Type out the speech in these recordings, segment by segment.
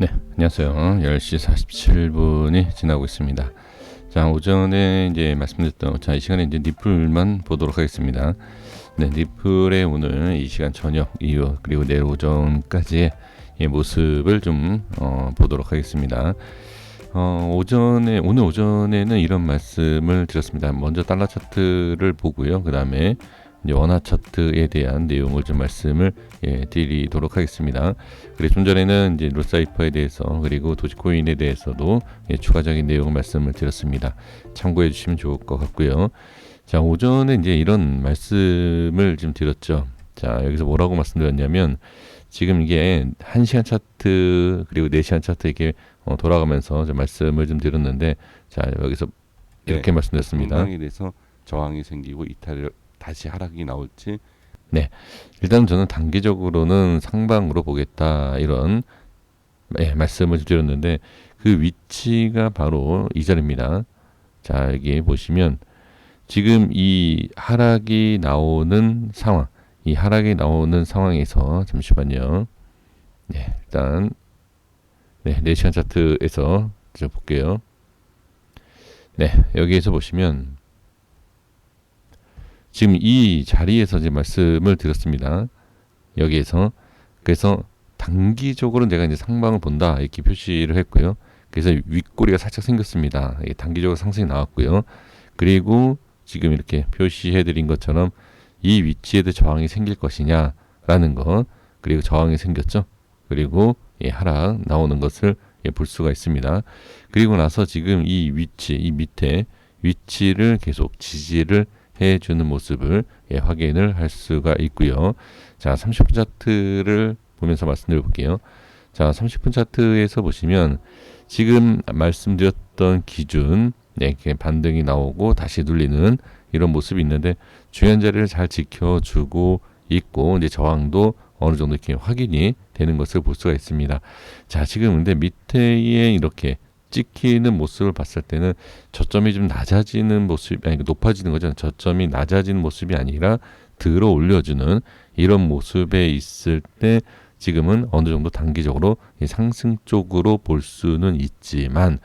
네, 안녕하세요. 10시 47분이 지나고 있습니다. 자, 오전에 이제 말씀드렸던 자, 이 시간에 이제 니플만 보도록 하겠습니다. 네, 니플의 오늘 이 시간 저녁 이후 그리고 내일 오전까지의 이 모습을 좀 어, 보도록 하겠습니다. 어, 오전에 오늘 오전에는 이런 말씀을 드렸습니다. 먼저 달러 차트를 보고요. 그 다음에 원화 차트에 대한 내용을 좀 말씀을 예, 드리도록 하겠습니다. 그리고 좀 전에는 이제 로사이퍼에 대해서 그리고 도지코인에 대해서도 예, 추가적인 내용을 말씀을 드렸습니다. 참고해 주시면 좋을 것 같고요. 자 오전에 이제 이런 말씀을 좀 드렸죠. 자 여기서 뭐라고 말씀드렸냐면 지금 이게 1시간 차트 그리고 4시간 차트 이렇게 어, 돌아가면서 좀 말씀을 좀 드렸는데 자 여기서 이렇게 네, 말씀드렸습니다. 저항이 생기고 이탈 다시 하락이 나올지 일단 저는 단기적으로는 상방으로 보겠다 이런 예, 말씀을 드렸는데 그 위치가 바로 이 자리입니다. 자 여기 보시면 지금 이 하락이 나오는 상황, 이 하락이 나오는 상황에서 잠시만요. 네, 일단 네, 4시간 차트에서 좀 볼게요. 네, 여기에서 보시면 지금 이 자리에서 이제 말씀을 드렸습니다. 여기에서 그래서 단기적으로 내가 이제 상방을 본다 이렇게 표시를 했고요. 그래서 윗꼬리가 살짝 생겼습니다. 단기적으로 상승이 나왔고요. 그리고 지금 이렇게 표시해드린 것처럼 이 위치에도 저항이 생길 것이냐라는 거 그리고 저항이 생겼죠. 그리고 예, 하락 나오는 것을 예, 볼 수가 있습니다. 그리고 나서 지금 이 위치 이 밑에 위치를 계속 지지를 해주는 모습을 예, 확인을 할 수가 있고요. 자, 30분 차트를 보면서 말씀드려 볼게요. 자, 30분 차트에서 보시면 지금 말씀드렸던 기준 네, 이렇게 반등이 나오고 다시 눌리는 이런 모습이 있는데 중요한 자리를 잘 지켜주고 있고 이제 저항도 어느 정도 이렇게 확인이 되는 것을 볼 수가 있습니다. 자, 지금 근데 밑에에 이렇게 찍히는 모습을 봤을 때는 저점이 좀 낮아지는 모습이 아니 높아지는 거죠. 저점이 낮아지는 모습이 아니라 들어 올려주는 이런 모습에 있을 때 지금은 어느 정도 단기적으로 이 상승 쪽으로 볼 수는 있지만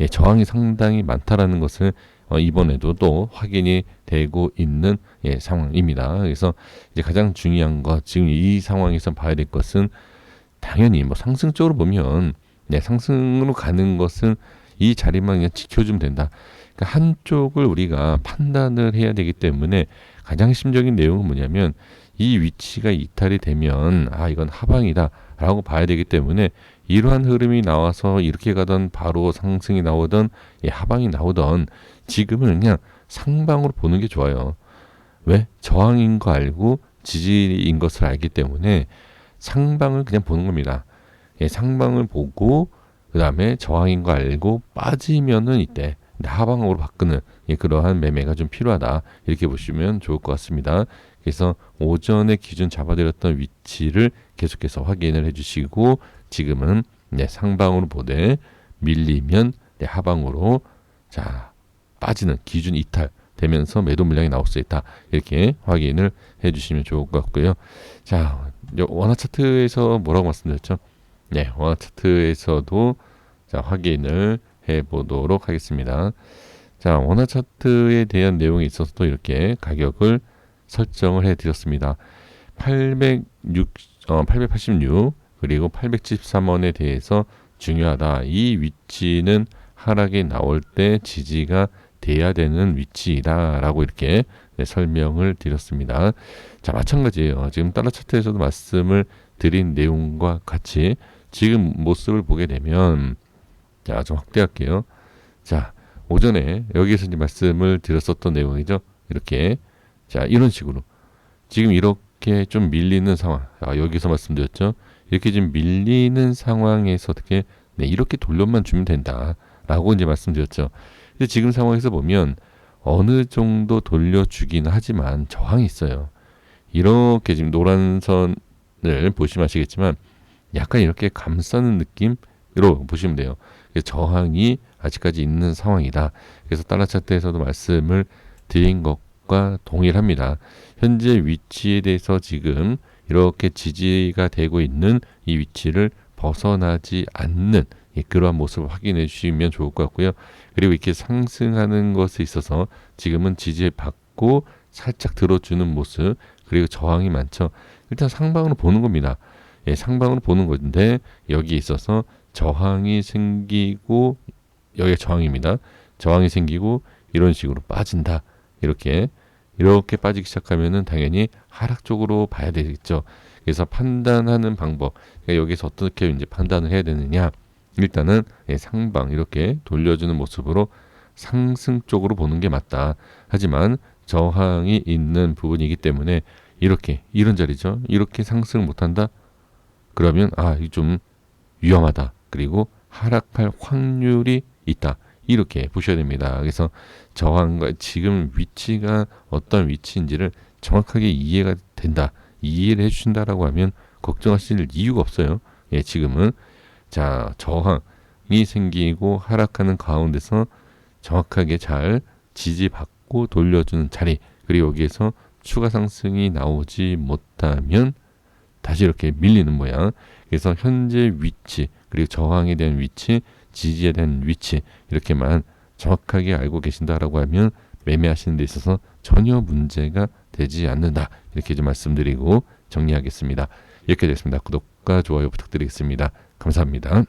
예, 저항이 상당히 많다라는 것을 어, 이번에도 또 확인이 되고 있는 예, 상황입니다. 그래서 이제 가장 중요한 것 지금 이 상황에서 봐야 될 것은 당연히 뭐 상승 쪽으로 보면 네, 상승으로 가는 것은 이 자리만 그냥 지켜주면 된다. 그러니까 한쪽을 우리가 판단을 해야 되기 때문에 가장 핵심적인 내용은 뭐냐면 이 위치가 이탈이 되면 아 이건 하방이다라고 봐야 되기 때문에 이러한 흐름이 나와서 이렇게 가던 바로 상승이 나오던 예, 하방이 나오던 지금은 그냥 상방으로 보는 게 좋아요. 왜 저항인 거 알고 지지인 것을 알기 때문에 상방을 그냥 보는 겁니다. 예, 상방을 보고 그 다음에 저항인 거 알고 빠지면은 이때 하방으로 바꾸는 예, 그러한 매매가 좀 필요하다 이렇게 보시면 좋을 것 같습니다. 그래서 오전에 기준 잡아드렸던 위치를 계속해서 확인을 해주시고 지금은 네, 상방으로 보되 밀리면 네, 하방으로 자 빠지는 기준 이탈 되면서 매도 물량이 나올 수 있다 이렇게 확인을 해주시면 좋을 것 같고요. 자 원화 차트에서 뭐라고 말씀드렸죠? 네, 원화 차트에서도 자, 확인을 해 보도록 하겠습니다. 자, 원화 차트에 대한 내용이 있어서도 이렇게 가격을 설정을 해 드렸습니다. 806, 어, 886 그리고 873원에 대해서 중요하다. 이 위치는 하락이 나올 때 지지가 돼야 되는 위치이다라고 이렇게 네, 설명을 드렸습니다. 자, 마찬가지예요. 지금 달러 차트에서도 말씀을 드린 내용과 같이 지금 모습을 보게 되면 자, 좀 확대할게요. 자, 오전에 여기에서 이제 말씀을 드렸었던 내용이죠. 이렇게 자, 이런 식으로 지금 이렇게 좀 밀리는 상황. 아, 여기서 말씀드렸죠. 이렇게 좀 밀리는 상황에서 어떻게 네, 이렇게 돌려만 주면 된다라고 이제 말씀드렸죠. 근데 지금 상황에서 보면 어느 정도 돌려주긴 하지만 저항이 있어요. 이렇게 지금 노란 선을 보시면 아시겠지만 약간 이렇게 감싸는 느낌으로 보시면 돼요. 저항이 아직까지 있는 상황이다. 그래서 달러 차트에서도 말씀을 드린 것과 동일합니다. 현재 위치에 대해서 지금 이렇게 지지가 되고 있는 이 위치를 벗어나지 않는 예, 그러한 모습을 확인해 주시면 좋을 것 같고요. 그리고 이렇게 상승하는 것에 있어서 지금은 지지받고 살짝 들어주는 모습 그리고 저항이 많죠. 일단 상방으로 보는 겁니다. 예, 상방으로 보는 건데 여기에 있어서 저항이 생기고 여기가 저항입니다. 저항이 생기고 이런 식으로 빠진다. 이렇게 이렇게 빠지기 시작하면은 당연히 하락 쪽으로 봐야 되겠죠. 그래서 판단하는 방법 그러니까 여기서 어떻게 이제 판단을 해야 되느냐 일단은 예, 상방 이렇게 돌려주는 모습으로 상승 쪽으로 보는 게 맞다. 하지만 저항이 있는 부분이기 때문에 이렇게 이런 자리죠. 이렇게 상승을 못한다. 그러면 아, 이좀 위험하다. 그리고 하락할 확률이 있다. 이렇게 보셔야 됩니다. 그래서 저항과 지금 위치가 어떤 위치인지를 정확하게 이해가 된다. 이해를 해주신다라고 하면 걱정하실 이유가 없어요. 예, 지금은 자 저항이 생기고 하락하는 가운데서 정확하게 잘 지지받고 돌려주는 자리 그리고 여기에서 추가 상승이 나오지 못하면 다시 이렇게 밀리는 모양. 그래서 현재 위치 그리고 저항에 대한 위치, 지지에 대한 위치 이렇게만 정확하게 알고 계신다라고 하면 매매하시는 데 있어서 전혀 문제가 되지 않는다. 이렇게 좀 말씀드리고 정리하겠습니다. 이렇게 됐습니다. 구독과 좋아요 부탁드리겠습니다. 감사합니다.